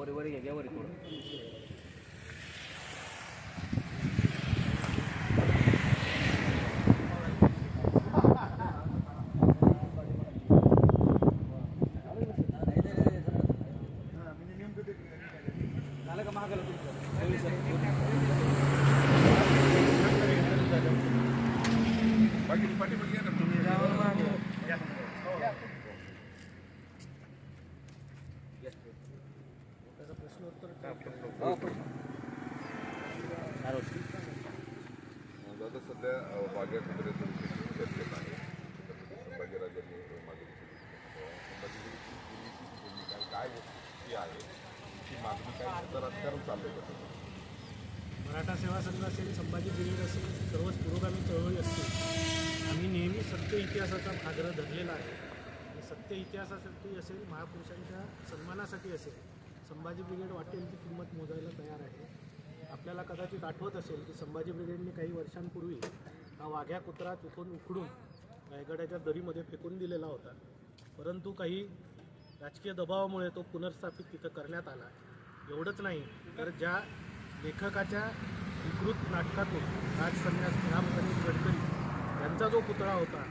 वर वर घ्या घ्या अ, वाघ्या कुत्र्याचं विषय चर्चेत आहे त्याच्यामध्ये संभाजीराजांनी मागणी केली संभाजीची पूर्वीची भूमिका काय ती आहे ती मागणी काय त्याचं राजकारण चाललंय कसं मराठा सेवा संघ असेल संभाजी ब्रिगेड असेल सर्वच पुरोगामी चळवळी असतील आम्ही नेहमी सत्य इतिहासाचा आग्रह धरलेला आहे. आणि सत्य इतिहासासाठी असेल महापुरुषांच्या सन्मानासाठी असेल संभाजी ब्रिगेड वाटेल ती किंमत मोजायला तयार आहे. आपल्याला कदाचित आठवत असेल की संभाजी ब्रिगेडने काही वर्षांपूर्वी हा वाघ्या कुत्रा तिथून उखडून रायगडाच्या दरीमध्ये फेकून दिलेला होता. परंतु काही राजकीय दबावामुळे तो पुनर्स्थापित तिथं करण्यात आला. एवढंच नाही तर ज्या लेखकाच्या विकृत नाटकातून राजसन्यास संन्यास गडकरी यांचा जो पुतळा होता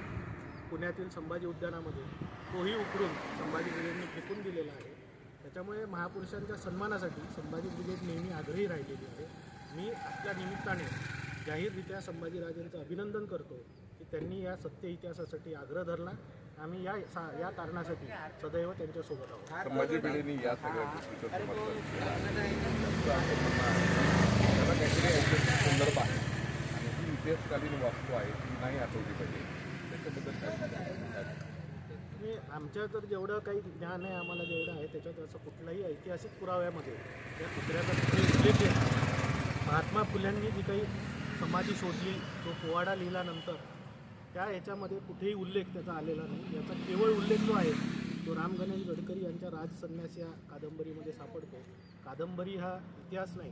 पुण्यातील संभाजी उद्यानामध्ये तोही उकरून संभाजी ब्रिगेडने फेकून दिलेला आहे. त्याच्यामुळे महापुरुषांच्या सन्मानासाठी संभाजी ब्रिगेड नेहमी आग्रही राहिलेली आहे. मी आपल्या निमित्ताने जाहीररित्या संभाजीराजांचं अभिनंदन करतो की त्यांनी या सत्य इतिहासासाठी आग्रह धरला. आम्ही या सा या कारणासाठी सदैव त्यांच्यासोबत आहोत. संभाजी भिडेंनी या सगळ्या गोष्टीचं समर्थन केलं. त्यांचं असं म्हणणं आहे त्याला काहीतरी ऐतिहासिक संदर्भ आहे. आणि ही इतिहासकालीन वास्तू आहे ती नाही आठवली पाहिजे. त्याच्याबद्दल काय सांगाल? आणि आमच्या तर जेवढं काही ज्ञान आहे आम्हाला जेवढं आहे त्याच्यात असं कुठल्याही ऐतिहासिक पुराव्यामध्ये या कुत्र्याचा. महात्मा फुल्यांनी जी काही समाधी शोधली तो पोवाडा लिहिल्यानंतर त्या याच्यामध्ये कुठेही उल्लेख त्याचा आलेला नाही. याचा केवळ उल्लेख जो आहे तो राम गणेश गडकरी यांच्या राजसन्यास या कादंबरीमध्ये सापडतो. कादंबरी हा इतिहास नाही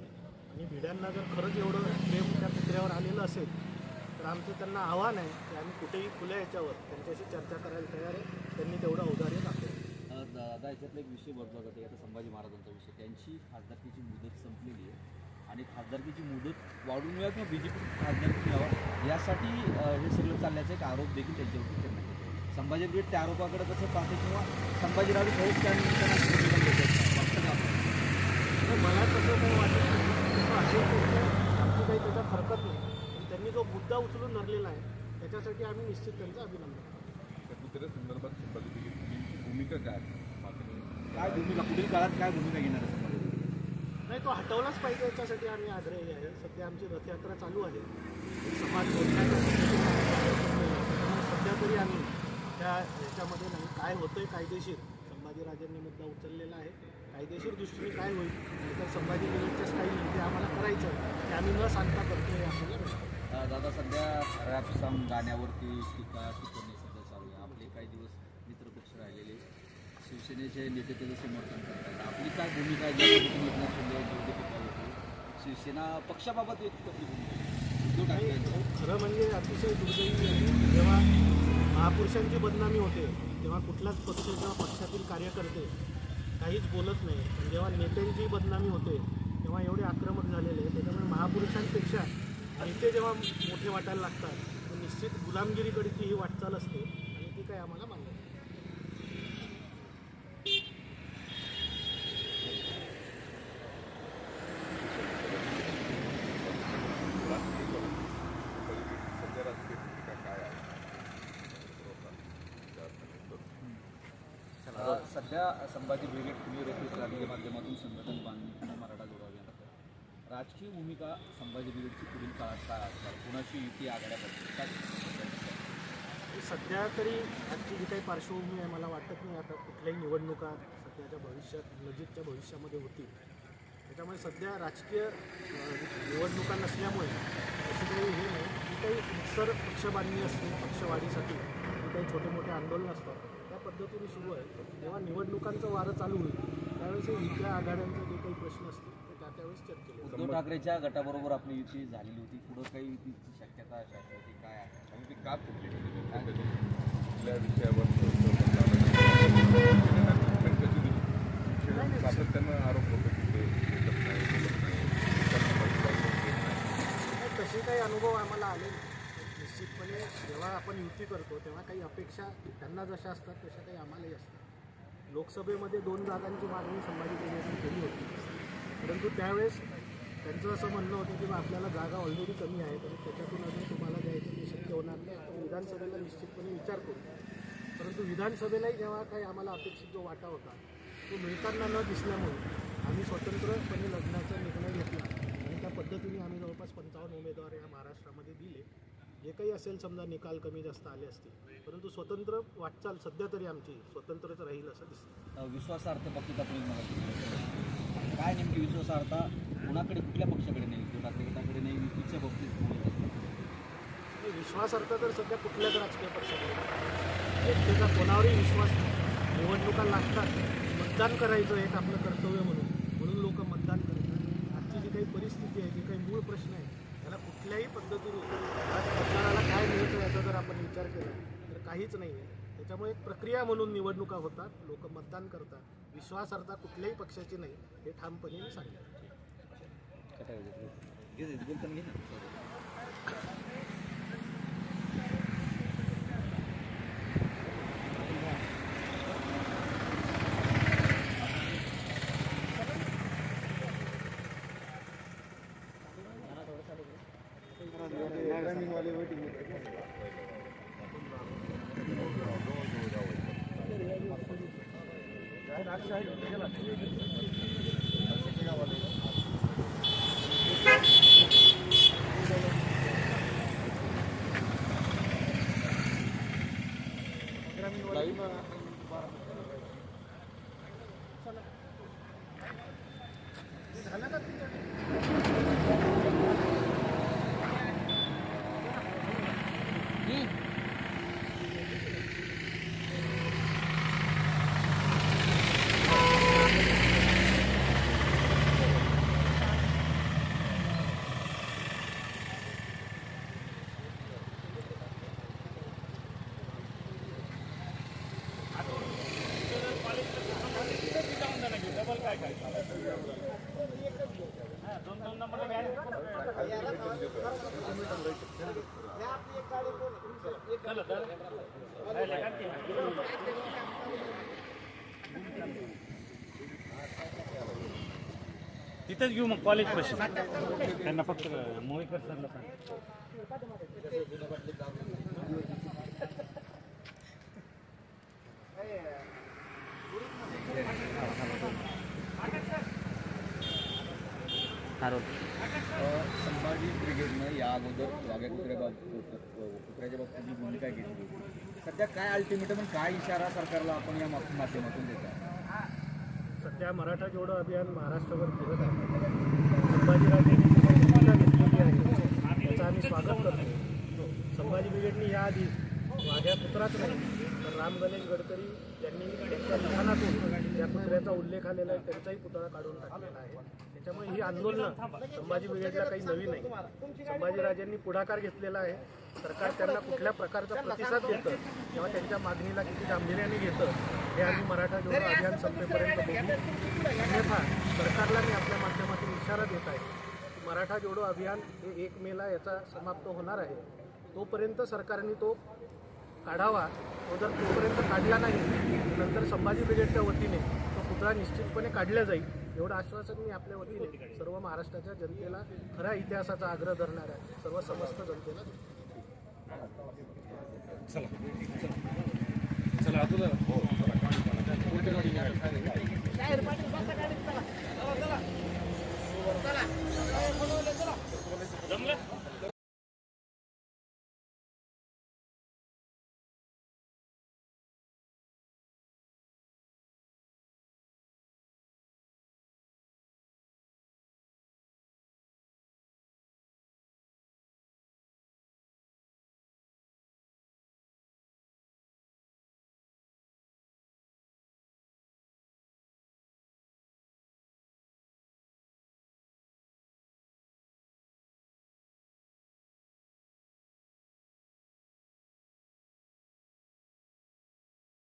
आणि भिड्यांना जर खरंच एवढं प्रेम त्या कुत्र्यावर आलेलं असेल तर आमचं त्यांना आव्हान आहे की आम्ही कुठेही खुल्या याच्यावर त्यांच्याशी चर्चा करायला तयार आहे. त्यांनी तेवढं औदार्य दाखवलं. दादा याच्यातला एक विषय बदला जाते आता संभाजी महाराजांचा विषय. त्यांची खासदारकीची मुदत संपलेली आहे. आणि खासदारकीची मुदत वाढून मिळावी किंवा बी जे पी खासदारकी मिळावा यासाठी हे सगळं चालल्याचा एक आरोप देखील त्यांच्यावरती करण्यात येतो. संभाजी ब्रिगेड त्या आरोपाकडे कसं पाहते किंवा संभाजीराजे खरंच त्या निमित्तानं मला तसं काही वाटत नाही. आमची काही त्याच्यात हरकत नाही. पण त्यांनी जो मुद्दा उचलून धरलेला आहे त्याच्यासाठी आम्ही निश्चित त्यांचं अभिनंदन करतो. त्या कुत्र्या संदर्भात संभाजी भूमिका काय? काय भूमिका? पुढील काळात काय भूमिका घेणार आहे? नाही तो हटवलाच पाहिजे याच्यासाठी आम्ही आग्रही आहे. सध्या आमची रथयात्रा चालू आहे. समाज सध्या तरी आम्ही त्या ह्याच्यामध्ये नाही. काय होतं आहे कायदेशीर संभाजीराजांनी मुद्दा उचललेला आहे. कायदेशीर दृष्टीने काय होईल तर संभाजी ब्रिगेडच्या स्टाईल ते आम्हाला करायचं ते आम्ही न सांगता करतो आपल्याला दादा सध्या रॅप सॉंग गाण्यावरती टीका टिप्पणी सध्या चालू आहे आपले काही दिवस मित्रपक्ष राहिलेले शिवसेनेचे नेते त्याचं समर्थन करतात आपली काय भूमिका आहे? ज्या पद्धतीने एकनाथ शिंदे शिवसेना पक्षाबाबत व्यक्त आपली भूमिका आहे. उद्धव ठाकरे खरं म्हणजे अतिशय दुर्दैवी आहे. जेव्हा महापुरुषांची बदनामी होते तेव्हा कुठलाच पक्ष किंवा पक्षातील कार्यकर्ते काहीच बोलत नाही. पण जेव्हा नेत्यांची बदनामी होते तेव्हा एवढे आक्रमक झालेले आहे त्याच्यामुळे महापुरुषांपेक्षा नेते जेव्हा मोठे वाटायला लागतात तर निश्चित गुलामगिरीकडची ही वाटचाल असते. आणि ती काय आम्हाला मान्य नाही. राजकीय करून संभाजी सध्या राजकीय भूमिका काय आहे त्या अर्थाने तर अं, सध्या संभाजी ब्रिगेड पुणे रोखीस रॅलीच्या माध्यमातून संघटन बांधणी मराठा जोडा अभियान राजकीय भूमिका संभाजी ब्रिगेडची पुढील काळात काय असणार? कुणाची युती आघाड्या काय? सध्या तरी आजची जी काही पार्श्वभूमी आहे मला वाटत नाही आता कुठल्याही निवडणुका सध्याच्या भविष्यात नजीकच्या भविष्यामध्ये होतील. त्याच्यामुळे सध्या राजकीय निवडणुका नसल्यामुळे अशी काही हे नाही. की काही सर पक्षबांधणी असते पक्षवाढीसाठी काही छोटे मोठे आंदोलन असतात त्या पद्धतीने सुरू आहे. जेव्हा निवडणुकांचं वारं चालू होईल. त्यावेळेस इथल्या आघाड्यांचे जे काही प्रश्न असतील ते त्या त्यावेळेस चर्चेले उद्धव ठाकरेच्या गटाबरोबर आपली युती झालेली होती. पुढं काही युतीची शक्यता अशा काय आहे? का कुठल्या विषयावर तसे काही अनुभव आम्हाला आले जेव्हा आपण युती करतो तेव्हा काही अपेक्षा त्यांना जशा असतात तशा काही आम्हालाही असतात. लोकसभेमध्ये दोन जागांची मागणी संभाजी ब्रिगेडने केली होती. परंतु त्यावेळेस त्यांचं असं म्हणणं होतं की बा आपल्याला जागा ऑलरेडी कमी आहे तर त्याच्यातून अजून तुम्हाला द्यायचं ते शक्य होणार नाही. आपण विधानसभेला निश्चितपणे विचार करू. परंतु विधानसभेलाही जेव्हा काही आम्हाला अपेक्षित जो वाटा होता तो मिळताना न दिसल्यामुळे आम्ही स्वतंत्रपणे लढण्याचा निर्णय घेतला. आणि त्या पद्धतीने आम्ही जवळपास पंचावन्न उमेदवार या महाराष्ट्र जे काही असेल समजा निकाल कमी जास्त आले असतील परंतु स्वतंत्र वाटचाल सध्या तरी आमची स्वतंत्रच राहील असं दिसतं. अ, विश्वासार्हता बाबतीत आपण काय नेमकी विश्वासार्हता कुणाकडे कुठल्या पक्षाकडे नाही? ठाकरे गटाकडे नाही? युतीच्या बाबतीत विश्वासार्थ तर सध्या कुठल्याच राजकीय पक्षाकडे नाही. व्यक्तीचा कोणावरही विश्वास नाही. निवडणुका लागतात. मतदान करायचं एक आपलं कर्तव्य म्हणून. म्हणून लोक मतदान करतात. आजची जी काही परिस्थिती आहे जी काही मूळ प्रश्न आहे कुठल्याही पद्धतीने आज मतदाराला काय मिळतं याचा जर आपण विचार केला तर काहीच नाही आहे त्याच्यामुळे एक प्रक्रिया म्हणून निवडणुका होतात लोक मतदान करतात. विश्वासार्हता कुठल्याही पक्षाची नाही हे ठामपणे मी काय घे घे, बोलताना घे तिथंच घेऊ मग कॉलेज पाशी त्यांना फक्त मोळीकर सरला सांग. अ, संभाजी ब्रिगेडनं या अगोदर वाघ्या कुत्र्या कुत्र्याच्या बाबतीत जी भूमिका घेतली. सध्या काय अल्टिमेटम काय इशारा सरकारला आपण या माध्यमातून देत आहे सध्या मराठा जोडो अभियान महाराष्ट्रभर फिरत आहे. संभाजीराजेंनी भूमिका घेतलेली आहे. त्याचं आम्ही स्वागत करतो. संभाजी ब्रिगेडनी याआधी वाघ्या पुत्राच नाही तर राम गणेश गडकरी यांनी त्यांच्या लिखाणातून ज्या पुतळ्याचा उल्लेख आलेला आहे त्यांचाही पुतळा काढून टाकलेला आहे. त्यामुळे ही आंदोलनं संभाजी ब्रिगेडला काही नवीन नाही. संभाजीराजांनी पुढाकार घेतलेला आहे. सरकार त्यांना कुठल्या प्रकारचा प्रतिसाद देतं किंवा त्यांच्या मागणीला किती गांभीर्याने घेतं हे आम्ही मराठा जोडो अभियान संपेपर्यंत बघू. अन्यथा सरकारला मी आपल्या माध्यमातून इशारा देत आहे मराठा जोडो अभियान हे एक मेला याचा समाप्त होणार आहे. तोपर्यंत सरकारने तो काढावा. तो जर तोपर्यंत काढला नाही नंतर संभाजी ब्रिगेडच्या वतीने तो पुतळा निश्चितपणे काढला जाईल. एवढं आश्वासन मी आपल्या वतीने सर्व महाराष्ट्राच्या जनतेला खऱ्या इतिहासाचा आग्रह धरणार आहे. सर्व समस्त जनतेला चला. चला चला. हो चला.